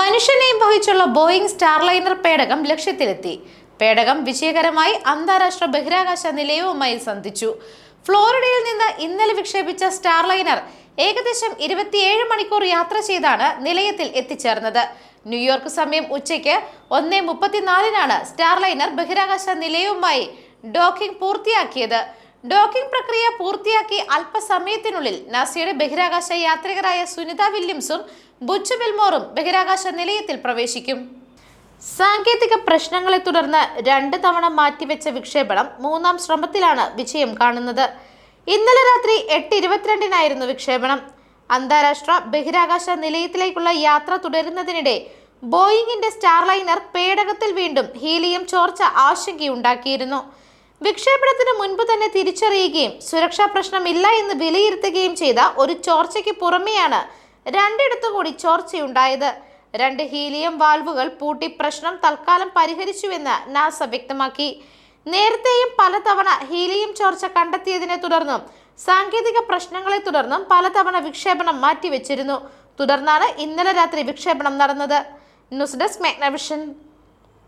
മനുഷ്യനെയും വഹിച്ചുള്ള Boeing Starliner പേടകം ലക്ഷ്യത്തിലെത്തി. പേടകം വിജയകരമായി അന്താരാഷ്ട്ര ബഹിരാകാശ നിലയവുമായി സന്ധിച്ചു. ഫ്ലോറിഡയിൽ നിന്ന് ഇന്നലെ വിക്ഷേപിച്ച സ്റ്റാർലൈനർ ഏകദേശം ഇരുപത്തിയേഴ് മണിക്കൂർ യാത്ര ചെയ്താണ് നിലയത്തിൽ എത്തിച്ചേർന്നത്. ന്യൂയോർക്ക് സമയം ഉച്ചയ്ക്ക് ഒന്നേ മുപ്പത്തിനാലിനാണ് സ്റ്റാർലൈനർ ബഹിരാകാശ നിലയവുമായി ഡോക്കിംഗ് പൂർത്തിയാക്കിയത്. ഡോക്കിംഗ് പ്രക്രിയ പൂർത്തിയാക്കി അല്പസമയത്തിനുള്ളിൽ നാസയുടെ ബഹിരാകാശ യാത്രികരായ സുനിത വില്യംസും ബുച്ച് ബിൽമോറും ബഹിരാകാശ നിലയത്തിൽ പ്രവേശിക്കും. സാങ്കേതിക പ്രശ്നങ്ങളെ തുടർന്ന് രണ്ട് തവണ മാറ്റിവെച്ച വിക്ഷേപണം മൂന്നാം ശ്രമത്തിലാണ് വിജയം കാണുന്നത്. ഇന്നലെ രാത്രി എട്ട് ഇരുപത്തിരണ്ടിനായിരുന്നു വിക്ഷേപണം. അന്താരാഷ്ട്ര ബഹിരാകാശ നിലയത്തിലേക്കുള്ള യാത്ര തുടരുന്നതിനിടെ ബോയിങ്ങിന്റെ സ്റ്റാർലൈനർ പേടകത്തിൽ വീണ്ടും ഹീലിയം ചോർച്ച ആശങ്കയുണ്ടാക്കിയിരുന്നു. വിക്ഷേപണത്തിന് മുൻപ് തന്നെ തിരിച്ചറിയുകയും സുരക്ഷാ പ്രശ്നമില്ല എന്ന് വിലയിരുത്തുകയും ചെയ്ത ഒരു ചോർച്ചയ്ക്ക് പുറമെയാണ് രണ്ടിടത്തു കൂടി ചോർച്ചയുണ്ടായത്. രണ്ട് ഹീലിയം വാൽവുകൾ പൂട്ടി പ്രശ്നം തൽക്കാലം പരിഹരിച്ചുവെന്ന് നാസ വ്യക്തമാക്കി. നേരത്തെയും പലതവണ ഹീലിയം ചോർച്ച കണ്ടെത്തിയതിനെ തുടർന്നും സാങ്കേതിക പ്രശ്നങ്ങളെ തുടർന്നും പലതവണ വിക്ഷേപണം മാറ്റിവെച്ചിരുന്നു. തുടർന്നാണ് ഇന്നലെ രാത്രി വിക്ഷേപണം നടന്നത്. News desk Magnavision